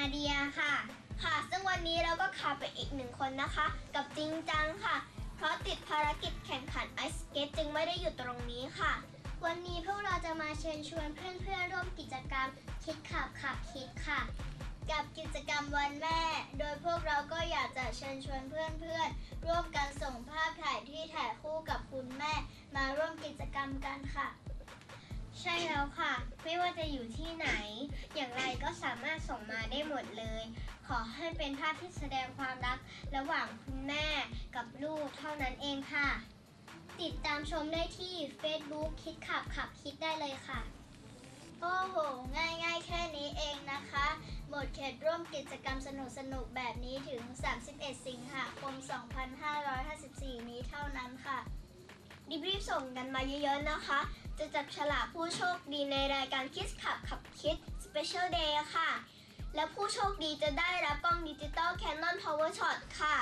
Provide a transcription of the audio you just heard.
นาเดียค่ะ ค่ะ ซึ่งวันนี้เราก็ขาดไปอีกหนึ่งคนนะคะ กับจริงจังค่ะ เพราะติดภารกิจแข่งขันไอสเกตจึงไม่ได้อยู่ตรงนี้ค่ะ วันนี้พวกเราจะมาเชิญชวนเพื่อนๆร่วมกิจกรรมคิดขับขับคิดค่ะ กับกิจกรรมวันแม่ โดยพวกเราก็อยากจะเชิญชวนเพื่อนๆร่วมกันส่งภาพถ่ายที่ถ่ายคู่กับคุณแม่ มาร่วมกิจกรรมกันค่ะ ใช่แล้วค่ะ ไม่ว่าจะอยู่ที่ไหน อย่างไรก็สามารถส่งมาได้หมดเลย ขอให้เป็นภาพที่แสดงความรัก ระหว่างคุณแม่กับลูกเท่านั้นเองค่ะ ติดตามชมได้ที่ Facebook คิดขับขับคิดได้เลยค่ะ โอ้โห ง่ายๆแค่นี้เองนะคะ หมดเขตร่วมกิจกรรมสนุกๆแบบนี้ถึง 31 สิงหาคม 2554 นี้เท่านั้นค่ะรีบๆส่งกันมาเยอะๆนะคะ จะจับฉลากผู้โชคดีในรายการคิสขับขับคิดสเปเชียลเดย์ค่ะ และผู้โชคดีจะได้รับกล้องดิจิตอลแคนนอนพาวเวอร์ช็อตค่ะ